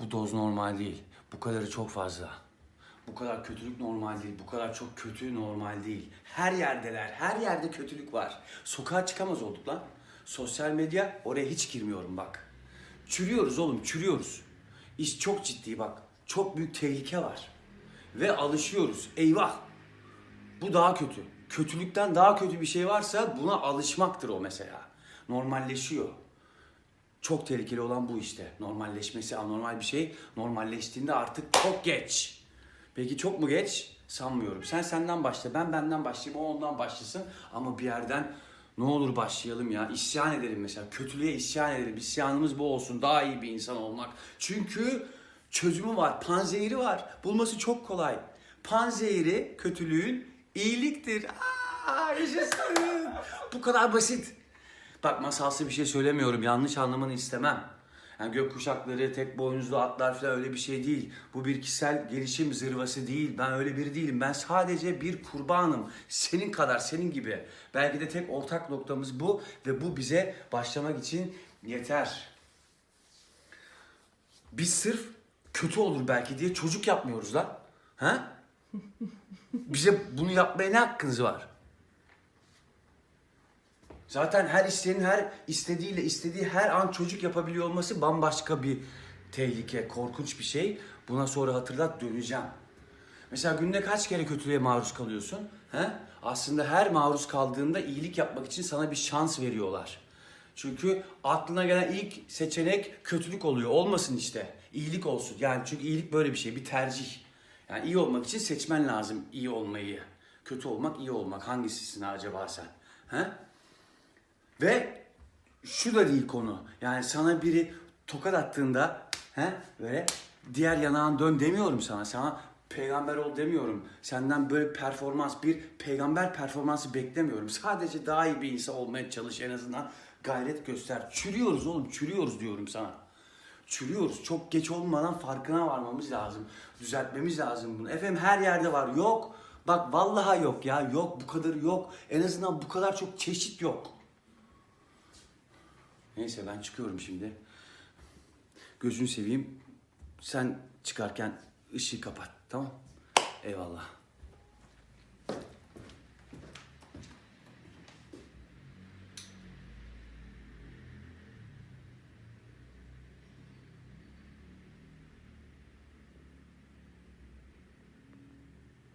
Bu doz normal değil. Bu kadarı çok fazla. Bu kadar kötülük normal değil. Bu kadar çok kötü normal değil. Her yerdeler. Her yerde kötülük var. Sokağa çıkamaz olduk lan. Sosyal medya oraya hiç girmiyorum bak. Çürüyoruz oğlum çürüyoruz. İş çok ciddi bak. Çok büyük tehlike var. Ve alışıyoruz. Eyvah. Bu daha kötü. Kötülükten daha kötü bir şey varsa buna alışmaktır o mesela. Normalleşiyor. Çok tehlikeli olan bu işte. Normalleşmesi anormal bir şey. Normalleştiğinde artık çok geç. Peki çok mu geç? Sanmıyorum. Sen senden başla, ben benden başlayayım, o ondan başlasın. Ama bir yerden ne olur başlayalım ya. İsyan edelim mesela. Kötülüğe isyan edelim. İsyanımız bu olsun. Daha iyi bir insan olmak. Çünkü çözümü var. Panzehiri var. Bulması çok kolay. Panzehiri kötülüğün iyiliktir. Aa, yaşasın. bu kadar basit. Bak masalsı bir şey söylemiyorum. Yanlış anlamanı istemem. Yani gök kuşakları, tek boynuzlu atlar falan öyle bir şey değil. Bu bir kişisel gelişim zırvası değil. Ben öyle biri değilim. Ben sadece bir kurbanım. Senin kadar, senin gibi. Belki de tek ortak noktamız bu ve bu bize başlamak için yeter. Biz sırf kötü olur belki diye çocuk yapmıyoruz lan. Ha? Bize bunu yapmaya ne hakkınız var? Zaten her isteyenin her istediğiyle istediği her an çocuk yapabiliyor olması bambaşka bir tehlike, korkunç bir şey. Buna sonra hatırlat döneceğim. Mesela günde kaç kere kötülüğe maruz kalıyorsun? He? Aslında her maruz kaldığında iyilik yapmak için sana bir şans veriyorlar. Çünkü aklına gelen ilk seçenek kötülük oluyor. Olmasın işte. İyilik olsun. Yani çünkü iyilik böyle bir şey, bir tercih. Yani iyi olmak için seçmen lazım iyi olmayı. Kötü olmak, iyi olmak. Hangisisin acaba sen? He? Ve şu da değil konu. Yani sana biri tokat attığında he, böyle diğer yanağın dön demiyorum sana. Sana peygamber ol demiyorum. Senden böyle performans, bir peygamber performansı beklemiyorum. Sadece daha iyi bir insan olmaya çalış en azından gayret göster. Çürüyoruz oğlum, çürüyoruz diyorum sana. Çürüyoruz. Çok geç olmadan farkına varmamız lazım. Düzeltmemiz lazım bunu. Efendim her yerde var. Yok. Bak vallahi yok ya. Yok bu kadar yok. En azından bu kadar çok çeşit yok. Neyse ben çıkıyorum şimdi. Gözünü seveyim. Sen çıkarken ışığı kapat. Tamam? Eyvallah.